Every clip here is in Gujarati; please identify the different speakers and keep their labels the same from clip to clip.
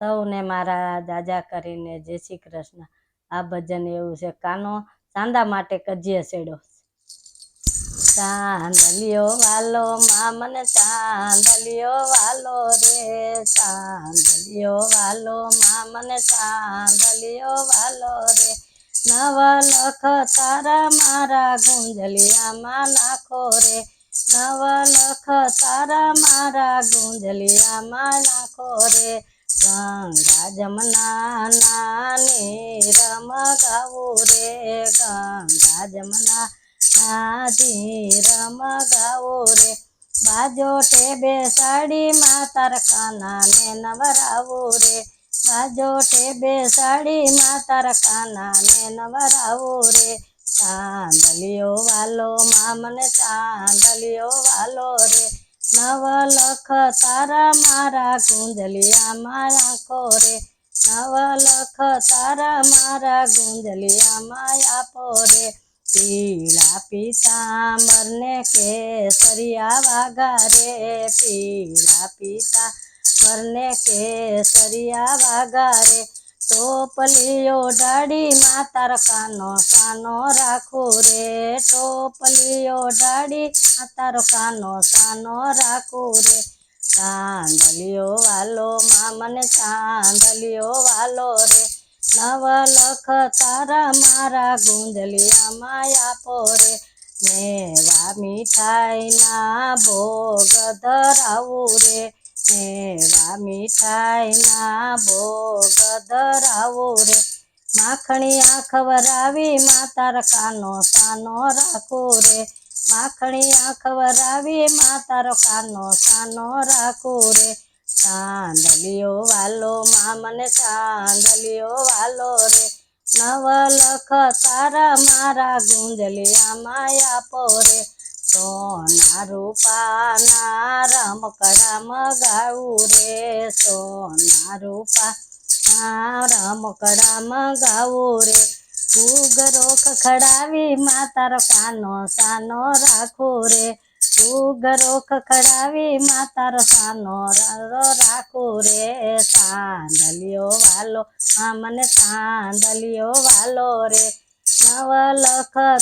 Speaker 1: સૌને મારા દાદા કરીને જય શ્રી કૃષ્ણ. આ ભજન એવું છે, કાનો ચાંદા માટે કજીએ છેડો ચાંદલિયો વાલો મા મને ચાંદલિયો વાલો રે. ચાંદલિયો વાલો મા મને વાલો રે. નવ લખ તારા મારા ગુંજલિયામાં નાખો રે. નવ લખ તારા મારા ગુંજલિયામાં નાખો રે. ગંગા જમના નાની રમ ગાવો રે. ગંગા જમના નાથી રમ ગાવો રે. બાજો ટેબે સાડી માતાર કાના ને નવરાવું રે. બાજોટે ટેબે સાડી માતાર કાના ને નવરાવું રે. ચાંદલિયો વાલો મા મને ચાંદલિયો વાલો રે. નવ લખ તારા મારા ગુંજલિયામાં મારા કોરે નવ લખ તારા મારા ગુંજલિયામાં માયા પોરે. પીળા પિતાંબર ને કેસરિયા વાઘા રે પીળા પિતા મરને કેસરિયા વાઘા રે ટોપલીઓ ડાડી માતાર કાનો સાનો રાખો રે. ટોપલીઓ ડાડી માતાર કાનો સાનો રાખો રે. ચાંદલિયો વાલો માં મને ચાંદલિયો વાલો રે. નવ લખ તારા મારા ગુંજલિયામાં આપો રે. મેવા મીઠાઈના ભોગ ધરાવું રે. મેવા મીઠાઈના ભોગ ધરાવો રે. માખણી આંખ વરાવી, માતાર કાનો સાનો રાખો રે. માખણી આંખ વરાવી, માતાર કાનો સાનો રાખો રે. ચાંદલિયો વાલો મા મને ચાંદલિયો વાલો રે. નવ લખ તારા મારા ગુંજલિયામાં આપો રે. સોના રૂપાના રમકડા મગાવું રે. સોના રૂપા રમકડા મગાવું રે. ઘૂઘરો ખખડાવી માતાર કાનો સાનો રાખું રે. ઘૂઘરો ખખડાવી માતાર સાનો રાખું રે. સાંદલિયો વાલો મને સાંદલિયો વાલો રે. નવ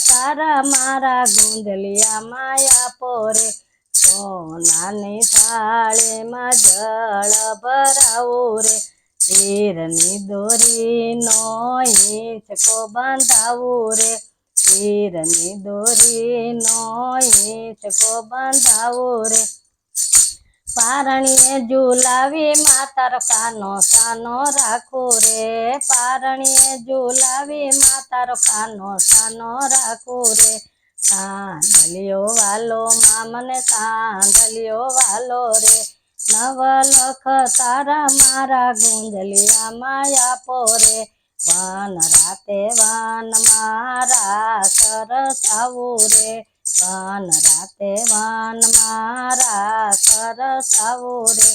Speaker 1: તારા મારા ગુંદલિયા માયા પોરે. સોનાની થાળીમાં જળ ભરાવું રે. હીરની દોરીનો હિંચકો બાંધાવું રે. હીરની દોરીનો હિંચકો બાંધાવું રે. પારણીએ ઝુલાવી માતર કાનો સાનો રાખો રે. પારણીએ ઝુલાવી માતર કાનો સાનો રાખો રે. સાંદલિયો વાલો મામને સાંદલિયો વાલો રે. નવ લખ તારા મારા ગુંજલિયા માયા પોરે વાન રાતે વાન મારા સરસાવું રે. વાન રાતે વાન મારા સરસાવું રે.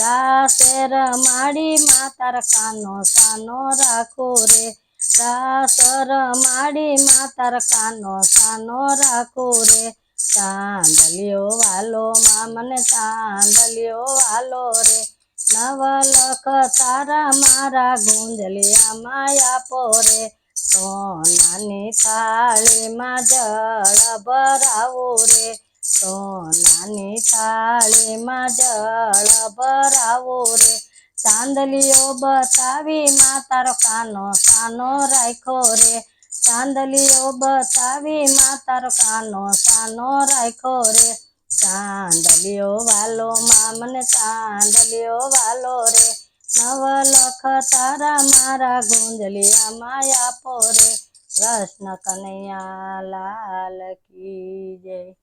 Speaker 1: રાતે રમાડી માતાર કાનો સાનો રાખો રે. રાસ રમાડી માતાર કાનો સાનો રાખો રે. ચાંદલિયો વાલો મા મને ચાંદલિયો વાલો રે. નવલખ તારા મારા ગુંજલિયા માયા પોરે સોનાની થાળીમાં જળ ભરાવો રે. સોનાની થાળીમાં જળ ભરાવો રે. ચાંદલીઓ બતાવી માતાર કાનો સાનો રાખો રે. ચાંદલીઓ બતાવી માતાર કાનો સાનો રાખો રે. ચાંદલીઓ વાલો મા મને ચાંદલિયો વાલો રે. નવ લખ તારા મારા ગુંજલિયા માયા પોરે કૃષ્ણ કનૈયા લાલ કી જય.